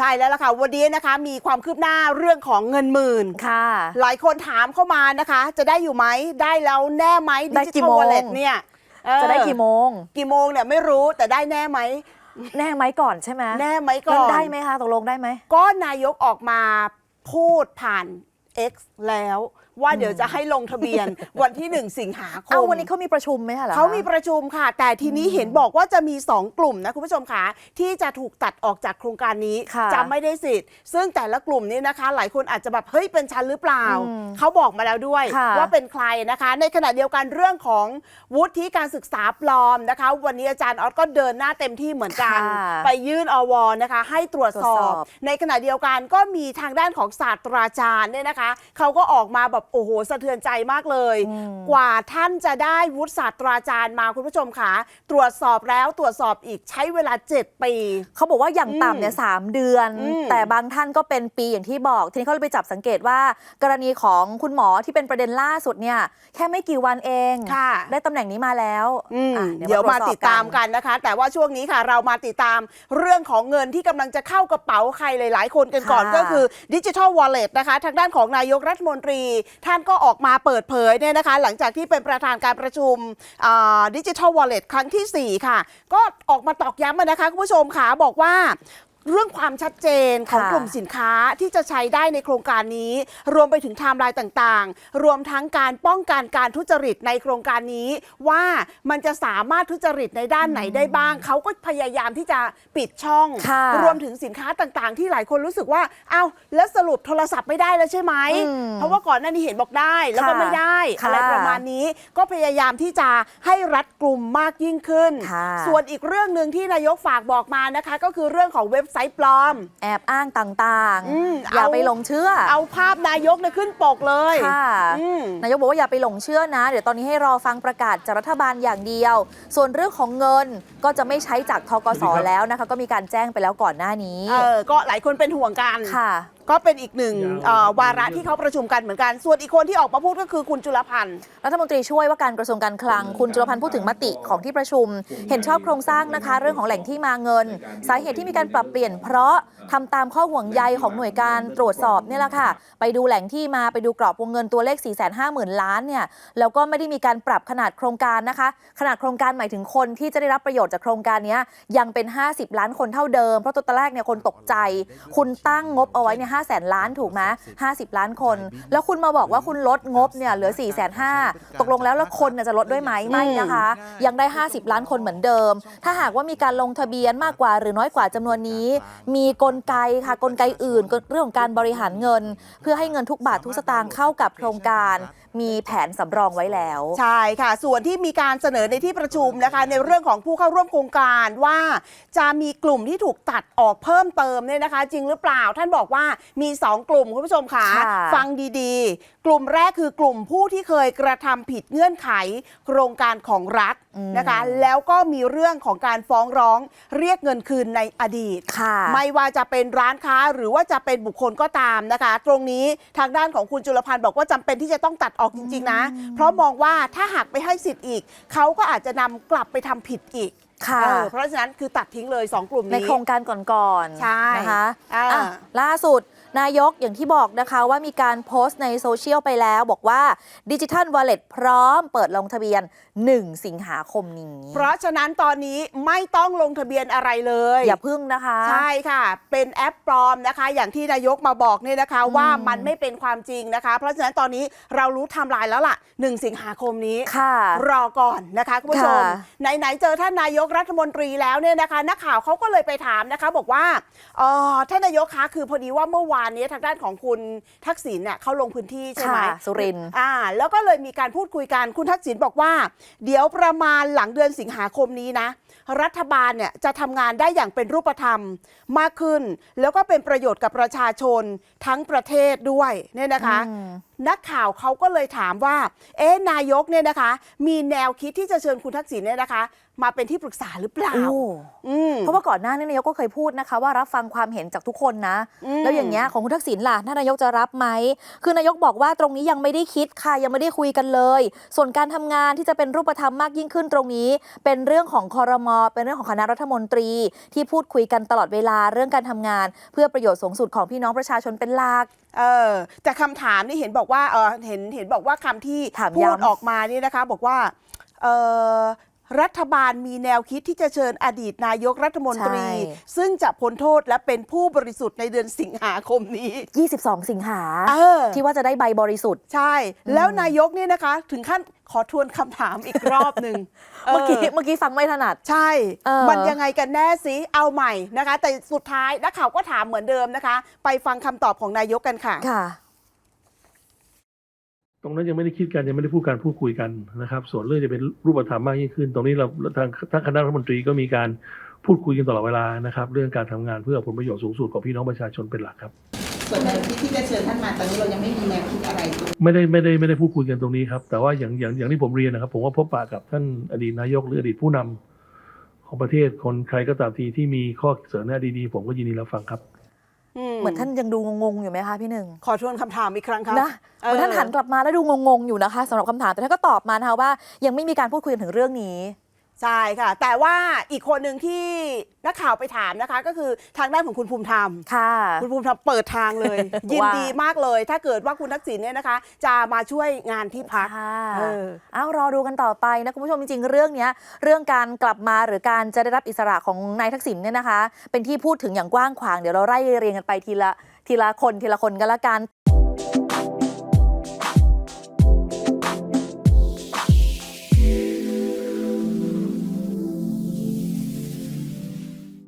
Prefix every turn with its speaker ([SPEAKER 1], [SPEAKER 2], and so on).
[SPEAKER 1] ใช่แล้วล่ะค่ะ วันนี้นะคะมีความคืบหน้าเรื่องของเงินหมื่น
[SPEAKER 2] ค่ะ
[SPEAKER 1] หลายคนถามเข้ามานะคะ จะได้อยู่ไหมได้แล้วแน่ไหม
[SPEAKER 2] ได้
[SPEAKER 1] ดิ
[SPEAKER 2] กี่
[SPEAKER 1] จิทัล
[SPEAKER 2] โมง
[SPEAKER 1] วอลเล็ตเนี่ยเออ
[SPEAKER 2] จะได้กี่โมง
[SPEAKER 1] กี่โมงเนี่ยไม่รู้แต่ได้แน่ไหม
[SPEAKER 2] แน่ไหมก่อนใช่ไหม
[SPEAKER 1] แน่ไหมก่
[SPEAKER 2] แล้ว
[SPEAKER 1] อน
[SPEAKER 2] ได้ไหมคะตกลงได้ไหม
[SPEAKER 1] ก็นายกออกมาพูดผ่าน X แล้วว่าเดี๋ยวจะให้ลงทะเบียน วันที่ 1 สิงหาคม
[SPEAKER 2] เอาวันนี้เขามีประชุมไหมคะหรอคะ
[SPEAKER 1] เขามีประชุมค่ะ แต่ทีนี้เห็นบอกว่าจะมี 2 กลุ่มนะคุณผู้ชมคะที่จะถูกตัดออกจากโครงการนี้
[SPEAKER 2] ค่ะ
[SPEAKER 1] จะไม่ได้สิทธิ์ ซึ่งแต่ละกลุ่มนี้นะคะ หลายคนอาจจะแบบเฮ้ยเป็นฉันหรือเปล่า
[SPEAKER 2] อืม
[SPEAKER 1] เขาบอกมาแล้วด้วย
[SPEAKER 2] ค่ะ
[SPEAKER 1] ว่าเป็นใครนะคะ ในขณะเดียวกันเรื่องของวุฒิการศึกษาปลอมนะคะ วันนี้อาจารย์ออสก็เดินหน้าเต็มที่เหมือนกัน
[SPEAKER 2] ค่ะ
[SPEAKER 1] ไปยื่นอวนะคะ ให้ตรวจสอ
[SPEAKER 2] ตรวจส
[SPEAKER 1] บ
[SPEAKER 2] อบ
[SPEAKER 1] ในขณะเดียวกันก็มีทางด้านของศาสตราจารย์เนี่ยนะคะเขาก็ออกมาแบบโอ้โหสะเทือนใจมากเลย
[SPEAKER 2] อืม
[SPEAKER 1] กว่าท่านจะได้วุฒิศาสตราจารย์มาคุณผู้ชมค่ะตรวจสอบแล้วตรวจสอบอีกใช้เวลา 7 ปี
[SPEAKER 2] เขาบอกว่าอย่าง
[SPEAKER 1] อืม
[SPEAKER 2] ต่ำเนี่ยสามเดือน
[SPEAKER 1] อืม
[SPEAKER 2] แต่บางท่านก็เป็นปีอย่างที่บอก ทีนี้เขาเลยไปจับสังเกตว่า กรณีของคุณหมอที่เป็นประเด็นล่าสุดเนี่ย แค่ไม่กี่วันเอง
[SPEAKER 1] ค่ะ
[SPEAKER 2] ได้ตำแหน่งนี้มาแล้ว
[SPEAKER 1] อืม
[SPEAKER 2] อะ
[SPEAKER 1] เดี๋ยวมา
[SPEAKER 2] ตรจสอบ
[SPEAKER 1] ติดตามกันนะคะ แต่ว่าช่วงนี้ค่ะ เรามาติดตามเรื่องของเงินที่กำลังจะเข้ากระเป๋าใครหลาย ๆ คนกันก่อน
[SPEAKER 2] ค่ะ
[SPEAKER 1] ก็คือดิจิทัลวอลเล็ตนะคะ ทางด้านของนายกรัฐมนตรี ท่านก็ออกมาเปิดเผยเนี่ยนะคะ หลังจากที่เป็นประธานการประชุมดิจิทัลวอลเล็ตครั้งทีสี่4 ค่ะ ก็ออกมาตอกย้ำนะคะคุณผู้ชมค่ะบอกว่า เรื่องความชัดเจนของ
[SPEAKER 2] ค่ะ
[SPEAKER 1] กลุ่มสินค้าที่จะใช้ได้ในโครงการนี้ รวมไปถึงไทม์ไลน์ต่างๆ รวมทั้งการป้องกันการทุจริตในโครงการนี้ ว่ามันจะสามารถทุจริตในด้านไหนได้บ้าง เขาก็พยายามที่จะปิดช่อง
[SPEAKER 2] ค่ะ
[SPEAKER 1] รวมถึงสินค้าต่างๆ ที่หลายคนรู้สึกว่าอ้าวแล้วสรุปโทรศัพท์ไม่ได้แล้วใช่ไหม
[SPEAKER 2] อืม
[SPEAKER 1] เพราะว่าก่อนหน้านี้เห็นบอกได้แล้วก็
[SPEAKER 2] ค่ะ
[SPEAKER 1] ไม่ได้
[SPEAKER 2] ค่ะ
[SPEAKER 1] อะไรประมาณนี้ก็พยายามที่จะให้รัดกลุ่มมากยิ่งขึ้น
[SPEAKER 2] ค่ะ
[SPEAKER 1] ส่วนอีกเรื่องหนึ่งที่นายกฝากบอกมานะคะ ก็คือเรื่องของเว็บไซต์ปลอม
[SPEAKER 2] แอบอ้างต่าง
[SPEAKER 1] อืม
[SPEAKER 2] ๆ อย่า
[SPEAKER 1] เอา
[SPEAKER 2] ไปหลงเชื่อ
[SPEAKER 1] เอาภาพนายกเนี่ยขึ้นปกเลย
[SPEAKER 2] ค่ะ
[SPEAKER 1] อืม
[SPEAKER 2] นายกบอกว่าอย่าไปหลงเชื่อนะ เดี๋ยวตอนนี้ให้รอฟังประกาศจากรัฐบาลอย่างเดียว ส่วนเรื่องของเงินก็จะไม่ใช้จากทกสแล้วนะคะ ก็มีการแจ้งไปแล้วก่อนหน้านี้
[SPEAKER 1] เออ ก็หลายคนเป็นห่วงกัน
[SPEAKER 2] ค่ะ
[SPEAKER 1] ก็เป็นอีกหนึ่งเอ่อวาระที่เขาประชุมกันเหมือนกัน ส่วนอีกคนที่ออกมาพูดก็คือคุณจุลพันธ์
[SPEAKER 2] รัฐมนตรีช่วยว่าการกระทรวงการคลัง คุณจุลพันธ์พูดถึงมติของที่ประชุม เห็นชอบโครงสร้างนะคะ เรื่องของแหล่งที่มาเงิน สาเหตุที่มีการปรับเปลี่ยน เพราะทำตามข้อห่วงใยของหน่วยการตรวจสอบเนี่ยแหละค่ะ ไปดูแหล่งที่มาไปดูกรอบวงเงินตัวเลข 4 5 0 0 0 0 ล้านเนี่ยแล้วก็ไม่ได้มีการปรับขนาดโครงการนะคะ ขนาดโครงการหมายถึงคนที่จะได้รับประโยชน์จากโครงการเนี้ยยังเป็น 50 ล้านคนเท่าเดิมเพราะตัวแรกเนี่ยคนตกใจ คุณตั้งงบเอาไว้เนี่ยห้าแสนล้านถูกไหม50ล้านคน แล้วคุณมาบอกว่าคุณลดงบเนี่ยเหลือ4 5 0 0 0ตกลงแล้วแล้วคนเนี่ยจะลดด้วยไหมไม่นะคะ ยังได้ 50 ล้านคนเหมือนเดิม ถ้าหากว่ามีการลงทะเบียนมากกว่าหรือน้อยกว่าจำนวนนี้ มีกลไกค่ะกลไกอื่นเรื่องของการบริหารเงิน เพื่อให้เงินทุกบาททุกสตางค์เข้ากับโครงการมีแผนสำรองไว้แล้ว
[SPEAKER 1] ใช่ค่ะ ส่วนที่มีการเสนอในที่ประชุมนะคะ ในเรื่องของผู้เข้าร่วมโครงการว่า จะมีกลุ่มที่ถูกตัดออกเพิ่มเติมเนี่ยนะคะ จริงหรือเปล่าท่านบอกว่ามี 2 กลุ่มคุณผู้ชมค่ะ
[SPEAKER 2] ค่ะ
[SPEAKER 1] ฟังดีๆ กลุ่มแรกคือกลุ่มผู้ที่เคยกระทำผิดเงื่อนไข โครงการของรัฐนะคะ แล้วก็มีเรื่องของการฟ้องร้องเรียกเงินคืนในอดีต
[SPEAKER 2] ค่ะ
[SPEAKER 1] ไม่ว่าจะเป็นร้านค้าหรือว่าจะเป็นบุคคลก็ตามนะคะ ตรงนี้ทางด้านของคุณจุลพันธ์บอกว่าจำเป็นที่จะต้องตัดออกจริง ๆ นะ เพราะมองว่าถ้าหากไปให้สิทธิ์อีก เขาก็อาจจะนำกลับไปทำผิดอีก
[SPEAKER 2] ค่ะ
[SPEAKER 1] เออเพราะฉะนั้นคือตัดทิ้งเลย 2 กลุ่ม
[SPEAKER 2] ใน
[SPEAKER 1] นี้
[SPEAKER 2] โครงการก่อนๆ
[SPEAKER 1] ใช่
[SPEAKER 2] นะคะ
[SPEAKER 1] อ่า
[SPEAKER 2] อะล่าสุด นายกอย่างที่บอกนะคะว่ามีการโพสต์ในโซเชียลไปแล้ว บอกว่าดิจิทัลวอลเล็ตพร้อมเปิดลงทะเบียน 1 สิงหาคมนี้
[SPEAKER 1] เพราะฉะนั้นตอนนี้ไม่ต้องลงทะเบียนอะไรเลย
[SPEAKER 2] อย่าพึ่งนะคะ
[SPEAKER 1] ใช่ค่ะ เป็นแอปปลอมนะคะ อย่างที่นายกมาบอกเนี่ยนะคะว่ามันไม่เป็นความจริงนะคะ เพราะฉะนั้นตอนนี้เรารู้ไทำลายแล้วล่ะ 1 สิงหาคมนี้
[SPEAKER 2] ค่ะ
[SPEAKER 1] รอก่อนนะคะคุณผู้ชม
[SPEAKER 2] ค่ะ
[SPEAKER 1] ไหนๆเจอท่านนายกรัฐมนตรีแล้วเนี่ยนะคะ นักข่าวเขาก็เลยไปถามนะคะ บอกว่าเออท่านนายกคะคือพอดีว่าเมื่อวานนี้ทางด้านของคุณทักษิณเนี่ยเขาลงพื้นที่ใช่ไหม
[SPEAKER 2] ค่ะสุรินทร์
[SPEAKER 1] อ่า แล้วก็เลยมีการพูดคุยกันคุณทักษิณบอกว่า เดี๋ยวประมาณหลังเดือนสิงหาคมนี้นะ รัฐบาลเนี่ยจะทำงานได้อย่างเป็นรูปธรรมมากขึ้น แล้วก็เป็นประโยชน์กับประชาชนทั้งประเทศด้วยเนี่ยนะคะ
[SPEAKER 2] อืม
[SPEAKER 1] นักข่าวเขาก็เลยถามว่า เอ๊ะนายกเนี่ยนะคะ มีแนวคิดที่จะเชิญคุณทักษิณเนี่ยนะคะ มาเป็นที่ปรึกษาหรือเปล่า
[SPEAKER 2] โอ้
[SPEAKER 1] อืม
[SPEAKER 2] เพราะว่าก่อนหน้านี้นายกก็เคยพูดนะคะ ว่ารับฟังความเห็นจากทุกคนนะ
[SPEAKER 1] อืม
[SPEAKER 2] แล้วอย่างเงี้ยของคุณทักษิณล่ะท่านนายกจะรับไหมคือนายกบอกว่าตรงนี้ยังไม่ได้คิดค่ะยังไม่ได้คุยกันเลย ส่วนการทำงานที่จะเป็นรูปธรรมมากยิ่งขึ้นตรงนี้ เป็นเรื่องของคอรมอเป็นเรื่องของคณะรัฐมนตรี ที่พูดคุยกันตลอดเวลาเรื่องการทำงาน เพื่อประโยชน์สูงสุดของพี่น้องประชาชนเป็นหลัก
[SPEAKER 1] เออแต่คำถามนี่เห็นบอกว่าเออเห็นเห็นบอกว่าคำที่
[SPEAKER 2] ถาม
[SPEAKER 1] พูด
[SPEAKER 2] ย้ำ
[SPEAKER 1] ออกมานี่นะคะ บอกว่าเออรัฐบาลมีแนวคิดที่จะเชิญอดีตนายกรัฐมนตรีซึ่งจะพ้นโทษและเป็นผู้บริสุทธิ์ในเดือนสิงหาคมนี้
[SPEAKER 2] 22 สิงหา
[SPEAKER 1] เออ
[SPEAKER 2] ที่ว่าจะได้ใบบริสุทธิ์
[SPEAKER 1] ใช่ แล้วนายกเนี่ยนะคะ ถึงขั้นขอทวนคำถามอีกรอบหนึ่ง
[SPEAKER 2] เมื่อกี้
[SPEAKER 1] เออ
[SPEAKER 2] เมื่อกี้ฟังไม่ถนัด
[SPEAKER 1] ใช่
[SPEAKER 2] เออ
[SPEAKER 1] มันยังไงกันแน่สิเอาใหม่นะคะ แต่สุดท้ายนักข่าวก็ถามเหมือนเดิมนะคะ ไปฟังคำตอบของนายกกันค่ะ
[SPEAKER 2] ค่ะ
[SPEAKER 3] ตรงนั้นยังไม่ได้คิดกันยังไม่ได้พูดการพูดคุยกันนะครับ ส่วนเรื่องจะเป็นรูปธรรมมากยิ่งขึ้น ตรงนี้เราทางทางคณะรัฐมนตรีก็มีการพูดคุยกันตลอดเวลานะครับ เรื่องการทำงานเพื่อผลประโยชน์สูงสุดของพี่น้องประชาชนเป็นหลักครับ
[SPEAKER 4] ส่วนแนวคิดที่จะเชิญท่านมาตอนนี้เรายังไม่มีแนวคิดอะไร
[SPEAKER 3] ไม่ได้ไม่ได้ไม่ได้พูดคุยกันตรงนี้ครับแต่ว่าอย่างอย่างอย่างที่ผมเรียนนะครับ ผมว่าพบปะกับท่านอดีตนายกหรืออดีตผู้นำของประเทศคนใครก็ตามทีที่มีข้อเสนอแนะดีๆ ผมก็ยินดีรับฟังครับ
[SPEAKER 2] เหมือนท่านยังดูงงๆอยู่ไหมคะพี่หนึ่ง
[SPEAKER 1] ขอทวนคำถามอีกครั้งครับ
[SPEAKER 2] นะเหมือนท่านหันกลับมาแล้วดูงงๆอยู่นะคะสำหรับคำถามแต่ท่านก็ตอบมานะคะว่า ยังไม่มีการพูดคุยกันถึงเรื่องนี้
[SPEAKER 1] ใช่ค่ะ แต่ว่าอีกคนหนึ่งที่นักข่าวไปถามนะคะ ก็คือทางด้านของคุณภูมิธรรม
[SPEAKER 2] ค่ะ
[SPEAKER 1] คุณภูมิธรรมเปิดทางเลย ยิน
[SPEAKER 2] ว่า
[SPEAKER 1] ดีมากเลย ถ้าเกิดว่าคุณทักษิณเนี่ยนะคะ จะมาช่วยงานที่พัก
[SPEAKER 2] ค่ะ
[SPEAKER 1] เออ
[SPEAKER 2] เอารอดูกันต่อไปนะคุณผู้ชมจริงๆเรื่องเนี้ยเรื่องการกลับมาหรือการจะได้รับอิสระของนายทักษิณเนี่ยนะคะ เป็นที่พูดถึงอย่างกว้างขวางเดี๋ยวเราไล่เรียงกันไปทีละทีละคนทีละคนกันละกัน